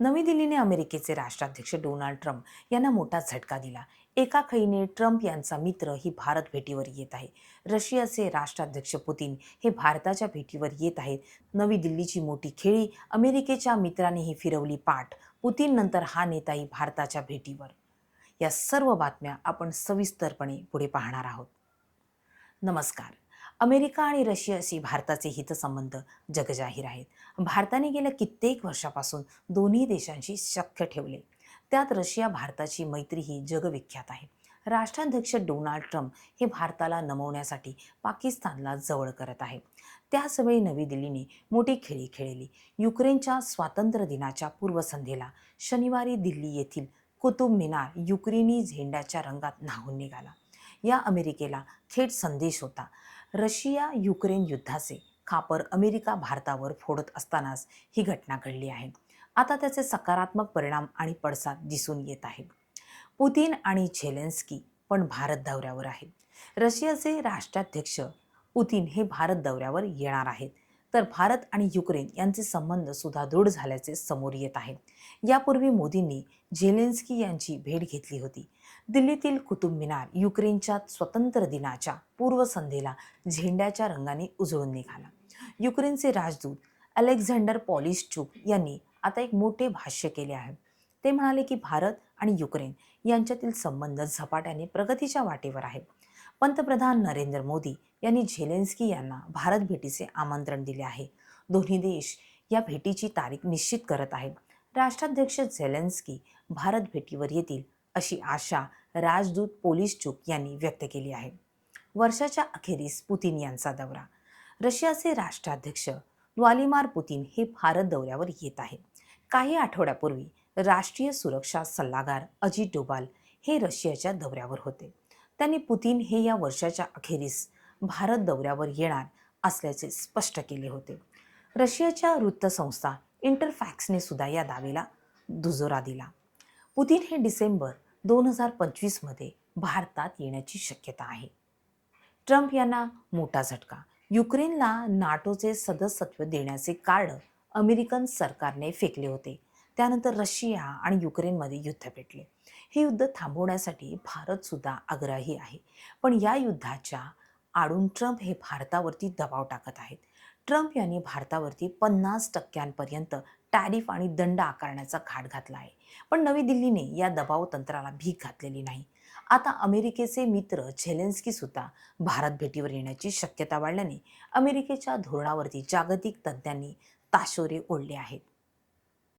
नवी दिल्लीने अमेरिकेचे राष्ट्राध्यक्ष डोनाल्ड ट्रम्प यांना मोठा झटका दिला. एका खईने ट्रम्प यांचा मित्र ही भारत भेटीवर येत आहे. रशियाचे राष्ट्राध्यक्ष पुतीन हे भारताच्या भेटीवर येत आहेत. नवी दिल्लीची मोठी खेळी अमेरिकेच्या मित्रांनीही फिरवली पाठ. पुतीन नंतर हा नेताही भारताच्या भेटीवर. या सर्व बातम्या आपण सविस्तरपणे पुढे पाहणार आहोत. नमस्कार. अमेरिका आणि रशियाशी भारताचे हितसंबंध जगजाहीर आहेत. भारताने गेल्या कित्येक वर्षापासून दोन्ही देशांशी शक्य ठेवले. त्यात रशिया भारताची मैत्री ही जगविख्यात आहे. राष्ट्राध्यक्ष डोनाल्ड ट्रम्प हे भारताला नमवण्यासाठी पाकिस्तानला जवळ करत आहे त्याचवेळी नवी दिल्लीने मोठी खेळी खेळली. युक्रेनच्या स्वातंत्र्य दिनाच्या पूर्वसंध्येला शनिवारी दिल्ली येथील कुतुब मिनार युक्रेनी झेंड्याच्या रंगात न्हावून निघाला. या अमेरिकेला थेट संदेश होता. रशिया युक्रेन युद्धाचे खापर अमेरिका भारतावर फोडत असतानाच ही घटना घडली आहे. आता त्याचे सकारात्मक परिणाम आणि पडसाद दिसून येत आहेत. पुतीन आणि झेलेन्स्की पण भारत दौऱ्यावर आहेत. रशियाचे राष्ट्राध्यक्ष पुतीन हे भारत दौऱ्यावर येणार आहेत. तर भारत आणि युक्रेन यांचे संबंध सुद्धा दृढ झाल्याचे समोर येत आहे. यापूर्वी मोदींनी झेलेन्स्की यांची भेट घेतली होती. दिल्लीतील कुतुब मिनार युक्रेनच्या स्वतंत्र दिनाच्या पूर्वसंध्येला झेंड्याच्या रंगाने उजळून निघाला. युक्रेनचे राजदूत अलेक्झांडर पॉलिशचुक यांनी आता एक मोठे भाष्य केले आहे. ते म्हणाले की भारत आणि युक्रेन यांच्यातील संबंध झपाट्याने प्रगतीच्या वाटेवर आहे पंतप्रधान नरेंद्र मोदी यांनी झेलेन्स्की यांना भारत भेटीचे आमंत्रण दिले आहे. दोन्ही देश या भेटीची तारीख निश्चित करत आहेत. राष्ट्राध्यक्ष झेलेन्स्की भारत भेटीवर येतील अशी आशा राजदूत पोलिसचूक यांनी व्यक्त केली आहे. वर्षाच्या अखेरीस पुतीन यांचा दौरा. रशियाचे राष्ट्राध्यक्ष व्लादिमार पुतीन हे भारत दौऱ्यावर येत आहे काही आठवड्यापूर्वी राष्ट्रीय सुरक्षा सल्लागार अजित डोभाल हे रशियाच्या दौऱ्यावर होते. त्यांनी पुतीन हे या वर्षाच्या अखेरीस भारत दौऱ्यावर येणार असल्याचे स्पष्ट केले होते. रशियाच्या वृत्तसंस्था इंटरफॅक्सने सुद्धा या दावेला दुजोरा दिला. पुतीन हे डिसेंबर दोन हजार पंचवीसमध्ये भारतात येण्याची शक्यता आहे. ट्रम्प यांना मोठा झटका. युक्रेनला नाटोचे सदस्यत्व देण्याचे कार्ड अमेरिकन सरकारने फेकले होते. त्यानंतर रशिया आणि युक्रेनमध्ये युद्ध पेटले. हे युद्ध थांबवण्यासाठी भारतसुद्धा आग्रही आहे. पण या युद्धाच्या आडून ट्रम्प हे भारतावरती दबाव टाकत आहेत. ट्रम्प यांनी भारतावरती पन्नास टक्क्यांपर्यंत टॅरिफ आणि दंड आकारण्याचा घाट घातला आहे. पण नवी दिल्लीने या दबाव तंत्राला भीक घातलेली नाही. आता अमेरिकेचे मित्र झेलेन्स्कीसुद्धा भारत भेटीवर येण्याची शक्यता वाढल्याने अमेरिकेच्या धोरणावरती जागतिक तज्ज्ञांनी ताशोरे ओढले आहेत.